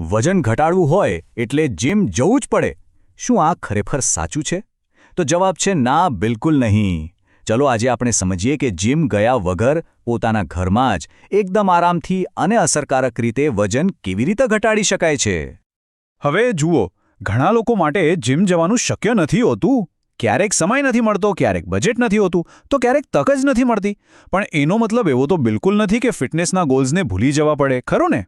વજન ઘટાડવું હોય એટલે જીમ જવું જ પડે. શું આ ખરેખર સાચું છે? તો જવાબ છે, ના, બિલકુલ નહીં. ચલો આજે આપણે સમજીએ કે જીમ ગયા વગર પોતાના ઘરમાં જ એકદમ આરામથી અને અસરકારક રીતે વજન કેવી રીતે ઘટાડી શકાય છે? હવે જુઓ, ઘણા લોકો માટે જીમ જવાનું શક્ય નથી હોતું. ક્યારેક સમય નથી મળતો, ક્યારેક બજેટ નથી હોતું, તો ક્યારેક તક જ નથી મળતી. પણ એનો મતલબ એવો તો બિલકુલ નથી કે ફિટનેસના ગોલ્સને ભૂલી જવા પડે, ખરું ને?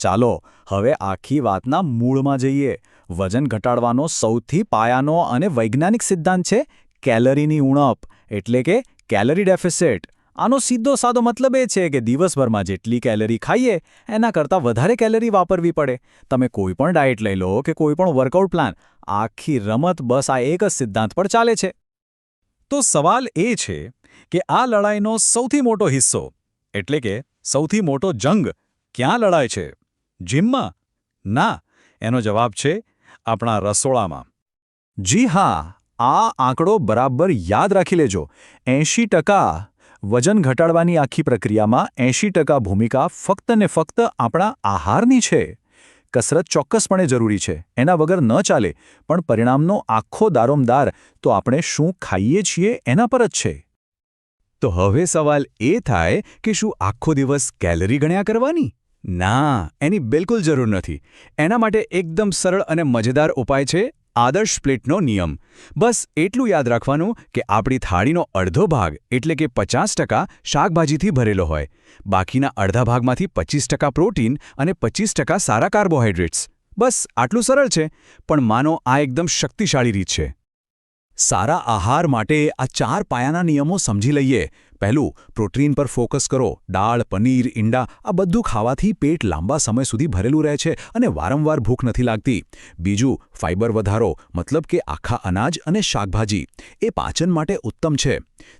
ચાલો, હવે આખી વાતના મૂળમાં જઈએ. વજન ઘટાડવાનો સૌથી પાયાનો અને વૈજ્ઞાનિક સિદ્ધાંત છે કેલરીની ઉણપ, એટલે કે કેલરી ડેફિસિટ. આનો સીધો સાદો મતલબ એ છે કે દિવસભરમાં જેટલી કેલરી ખાઈએ, એના કરતાં વધારે કેલરી વાપરવી પડે. તમે કોઈ પણ ડાયટ લઈ લો કે કોઈ પણ વર્કઆઉટ પ્લાન, આખી રમત બસ આ એક જ સિદ્ધાંત પર ચાલે છે. તો સવાલ એ છે કે આ લડાઈનો સૌથી મોટો હિસ્સો, એટલે કે સૌથી મોટો જંગ, ક્યાં લડાય છે? જીમમાં? ના, એનો જવાબ છે આપણા રસોડામાં. જી હા, આ આંકડો બરાબર યાદ રાખી લેજો. એંશી ટકા વજન ઘટાડવાની આખી પ્રક્રિયામાં એંશી ટકા ભૂમિકા ફક્ત ને ફક્ત આપણા આહારની છે. કસરત ચોક્કસપણે જરૂરી છે. એના વગર ન ચાલે, પણ પરિણામનો આખો દારોમદાર તો આપણે શું ખાઈએ છીએ એના પર જ છે. તો હવે સવાલ એ થાય કે શું આખો દિવસ કેલરી ગણ્યા કરવાની? ના, એની બિલકુલ જરૂર નથી. એના માટે એકદમ સરળ અને મજેદાર ઉપાય છે આદર્શ પ્લેટનો નિયમ. બસ એટલું યાદ રાખવાનું કે આપણી થાળીનો અડધો ભાગ એટલે કે પચાસ ટકા શાકભાજીથી ભરેલો હોય. બાકીના અડધા ભાગમાંથી પચીસ પ્રોટીન અને પચીસ સારા કાર્બોહાઈડ્રેટ્સ બસ આટલું સરળ છે, પણ માનો આ એકદમ શક્તિશાળી રીત છે. સારા આહાર માટે આ ચાર પાયાના નિયમો સમજી લઈએ. પહેલું, પ્રોટીન પર ફોકસ કરો. દાળ, પનીર, ઈંડા, આ બધું ખાવાથી પેટ લાંબા સમય સુધી ભરેલું રહે છે અને વારંવાર ભૂખ નથી લાગતી. બીજું ફાઇબર વધારો, મતલબ કે આખા અનાજ અને શાકભાજી. એ પાચન માટે ઉત્તમ છે.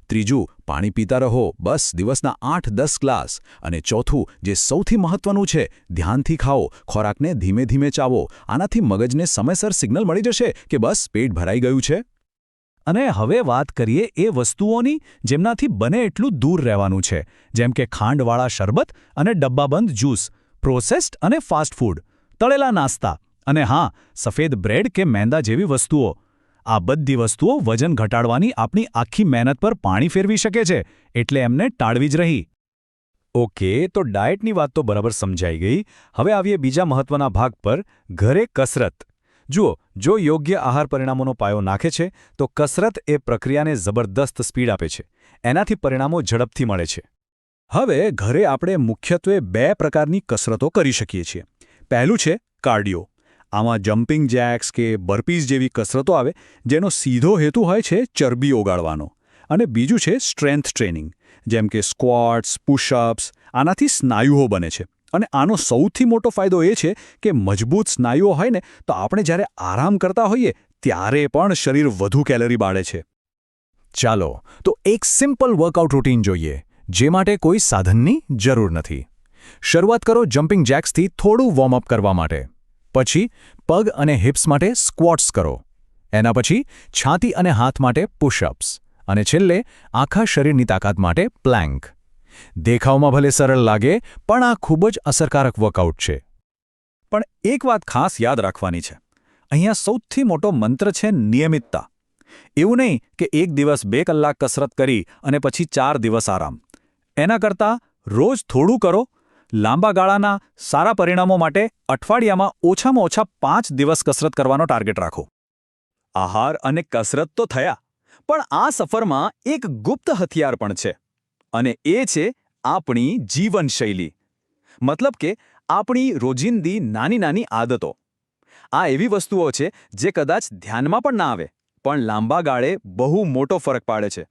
ત્રીજું, પાણી પીતા રહો. બસ, દિવસના આઠ દસ ગ્લાસ. અને ચોથું, જે સૌથી મહત્વનું છે, ધ્યાનથી ખાઓ. ખોરાકને ધીમે ધીમે ચાવો. આનાથી મગજને સમયસર સિગ્નલ મળી જશે કે બસ, પેટ ભરાઈ ગયું છે? અને હવે વાત કરીએ એ વસ્તુઓની જેમનાથી બને એટલું દૂર રહેવાનું છે, જેમ કે ખાંડવાળા શરબત અને ડબ્બાબંધ જ્યુસ, પ્રોસેસ્ડ અને ફાસ્ટ ફૂડ, તળેલા નાસ્તા અને હા, સફેદ બ્રેડ કે મેંદા જેવી વસ્તુઓ. આ બધી વસ્તુઓ વજન ઘટાડવાની આપણી આખી મહેનત પર પાણી ફેરવી શકે છે, એટલે એમને ટાળવી જ રહી. ઓકે, તો ડાયટની વાત તો બરાબર સમજાઈ ગઈ. હવે આવીએ બીજા મહત્વના ભાગ પર, ઘરે કસરત. જુઓ, જો યોગ્ય આહાર પરિણામોનો પાયો નાખે છે, તો કસરત એ પ્રક્રિયાને જબરદસ્ત સ્પીડ આપે છે. એનાથી પરિણામો ઝડપથી મળે છે. હવે ઘરે આપણે મુખ્યત્વે બે પ્રકારની કસરતો કરી શકીએ છીએ. પહેલું છે કાર્ડિયો. આમાં જમ્પિંગ જેક્સ કે બર્પીઝ જેવી કસરતો આવે, જેનો સીધો હેતુ હોય છે ચરબી ઓગાળવાનો. અને બીજું છે સ્ટ્રેન્થ ટ્રેનિંગ, જેમ કે સ્ક્વોટ્સ, પુશઅપ્સ, આનાથી સ્નાયુઓ બને છે. અને આનો સૌથી મોટો ફાયદો એ છે કે મજબૂત સ્નાયુઓ હોય ને, તો આપણે જ્યારે આરામ કરતા હોઈએ, ત્યારે પણ શરીર વધુ કેલરી બાળે છે. ચાલો, તો એક સિમ્પલ વર્કઆઉટ રૂટીન જોઈએ, જે માટે કોઈ સાધનની જરૂર નથી. શરૂઆત કરો જમ્પિંગ જેક્સથી થોડું વોર્મઅપ કરવા માટે. પછી, પગ અને હિપ્સ માટે સ્ક્વોટ્સ કરો. એના પછી, છાતી અને હાથ માટે પુશઅપ્સ અને છેલ્લે, આખા શરીરની તાકાત માટે પ્લેન્ક દેખાવમાં ભલે સરળ લાગે, પણ આ ખૂબ જ અસરકારક વર્કઆઉટ છે. પણ એક વાત ખાસ યાદ રાખવાની છે. અહીંયા સૌથી મોટો મંત્ર છે નિયમિતતા. એવું નહીં કે એક દિવસ બે કલાક કસરત કરી અને પછી ચાર દિવસ આરામ. એના કરતાં રોજ થોડું કરો. લાંબા ગાળાના સારા પરિણામો માટે અઠવાડિયામાં ઓછામાં ઓછા પાંચ દિવસ કસરત કરવાનો ટાર્ગેટ રાખો. આહાર અને કસરત તો થયા, પણ આ સફરમાં એક ગુપ્ત હથિયાર પણ છે. અને એ છે આપણી જીવનશૈલી. મતલબ કે આપણી રોજિંદી નાની નાની આદતો. આ એવી વસ્તુઓ છે જે કદાચ ધ્યાનમાં પણ ના આવે, પણ લાંબા ગાળે બહુ મોટો ફરક પાડે છે.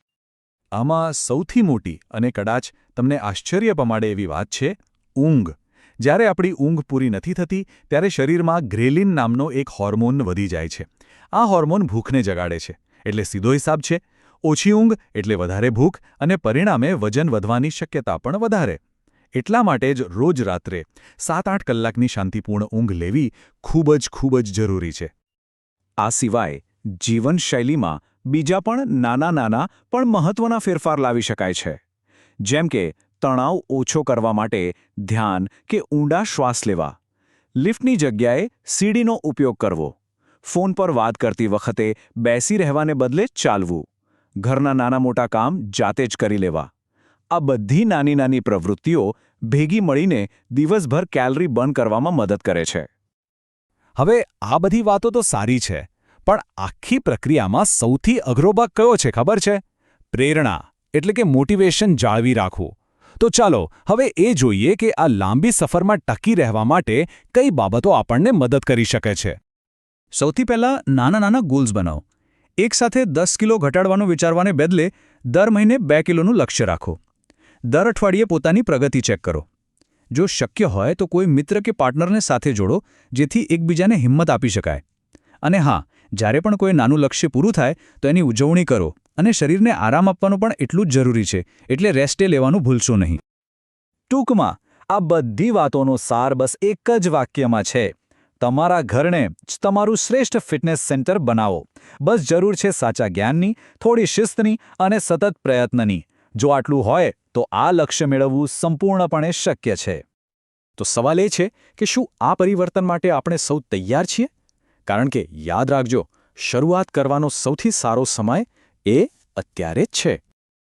આમાં સૌથી મોટી અને કદાચ તમને આશ્ચર્ય પમાડે એવી વાત છે, ઊંઘ. જ્યારે આપણી ઊંઘ પૂરી નથી થતી, ત્યારે શરીરમાં ગ્રેલિન નામનો એક હોર્મોન વધી જાય છે. આ હોર્મોન ભૂખને જગાડે છે, એટલે સીધો હિસાબ છે ઓછી ઊંઘ એટલે વધારે ભૂખ અને પરિણામે વજન વધવાની શક્યતા પણ વધારે. એટલા માટે જ રોજ રાત્રે સાત આઠ કલાકની શાંતિપૂર્ણ ઊંઘ લેવી ખૂબ જ ખૂબ જ જરૂરી છે. આ સિવાય જીવનશૈલીમાં બીજા પણ નાના નાના પણ મહત્વના ફેરફાર લાવી શકાય છે. જેમ કે તણાવ ઓછો કરવા માટે ધ્યાન કે ઊંડા શ્વાસ લેવા. લિફ્ટની જગ્યાએ સીડીનો ઉપયોગ કરવો. ફોન પર વાત કરતી વખતે બેસી રહેવાને બદલે ચાલવું. ઘરના નાના મોટા કામ જાતે જ કરી લેવા. આ બધી નાની નાની પ્રવૃત્તિઓ ભેગી મળીને દિવસભર કેલરી બર્ન કરવામાં મદદ કરે છે. હવે આ બધી વાતો તો સારી છે, પણ આખી પ્રક્રિયામાં સૌથી અઘરો ભાગ કયો છે ખબર છે? પ્રેરણા, એટલે કે મોટિવેશન જાળવી રાખવું. તો ચાલો, હવે એ જોઈએ કે આ લાંબી સફરમાં ટકી રહેવા માટે કઈ બાબતો આપણને મદદ કરી શકે છે. સૌથી પહેલાં નાના નાના ગોલ્સ બનાવો. એકસાથે દસ કિલો ઘટાડવાનું વિચારવાને બદલે દર મહિને બે કિલોનું લક્ષ્ય રાખો. દર અઠવાડિયે પોતાની પ્રગતિ ચેક કરો. જો શક્ય હોય તો કોઈ મિત્ર કે પાર્ટનરને સાથે જોડો, જેથી એકબીજાને હિંમત આપી શકાય. અને હા, જ્યારે પણ કોઈ નાનું લક્ષ્ય પૂરું થાય, તો એની ઉજવણી કરો અને શરીરને આરામ આપવાનું પણ એટલું જ જરૂરી છે, એટલે રેસ્ટે લેવાનું ભૂલશો નહીં. ટૂંકમાં, આ બધી વાતોનો સાર બસ એક જ વાક્યમાં છે. તમારા ઘરને જ તમારું શ્રેષ્ઠ ફિટનેસ સેન્ટર બનાવો. બસ જરૂર છે સાચા જ્ઞાનની, થોડી શિસ્તની અને સતત પ્રયત્નની. જો આટલું હોય, તો આ લક્ષ્ય મેળવવું સંપૂર્ણપણે શક્ય છે. તો સવાલ એ છે કે શું આ પરિવર્તન માટે આપણે સૌ તૈયાર છીએ? કારણ કે યાદ રાખજો, શરૂઆત કરવાનો સૌથી સારો સમય એ અત્યારે જ છે.